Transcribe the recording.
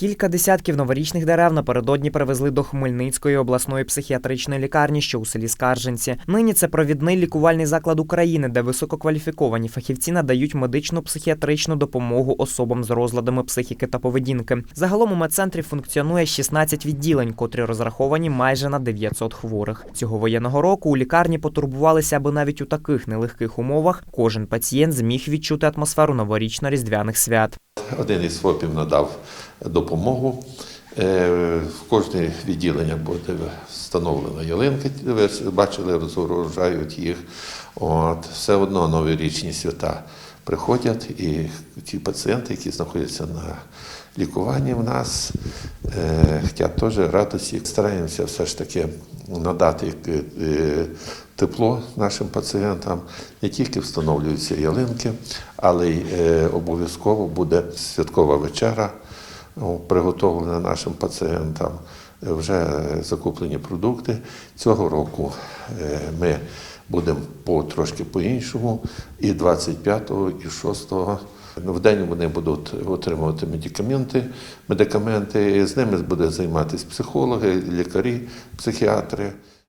Кілька десятків новорічних дерев напередодні привезли до Хмельницької обласної психіатричної лікарні, що у селі Скарженці. Нині це провідний лікувальний заклад України, де висококваліфіковані фахівці надають медичну психіатричну допомогу особам з розладами психіки та поведінки. Загалом у медцентрі функціонує 16 відділень, котрі розраховані майже на 900 хворих. Цього воєнного року у лікарні потурбувалися, аби навіть у таких нелегких умовах кожен пацієнт зміг відчути атмосферу новорічно-різдвяних свят. Один із ФОПів надав допомогу. Е, В кожне відділення буде встановлена ялинка. Ви бачили, розгружають їх. От, все одно новорічні свята приходять, і ті пацієнти, які знаходяться на лікуванні в нас, е, хочуть теж радості. Стараємося все ж таки надати е, тепло нашим пацієнтам. Не тільки встановлюються ялинки, але й е, обов'язково буде святкова вечера приготовлена нашим пацієнтам. Вже закуплені продукти. Цього року е, ми будемо по трошки по-іншому. І 25-го, і 6-го. Ну, В день вони будуть отримувати медикаменти, медикаменти. З ними буде займатися психологи, лікарі, психіатри.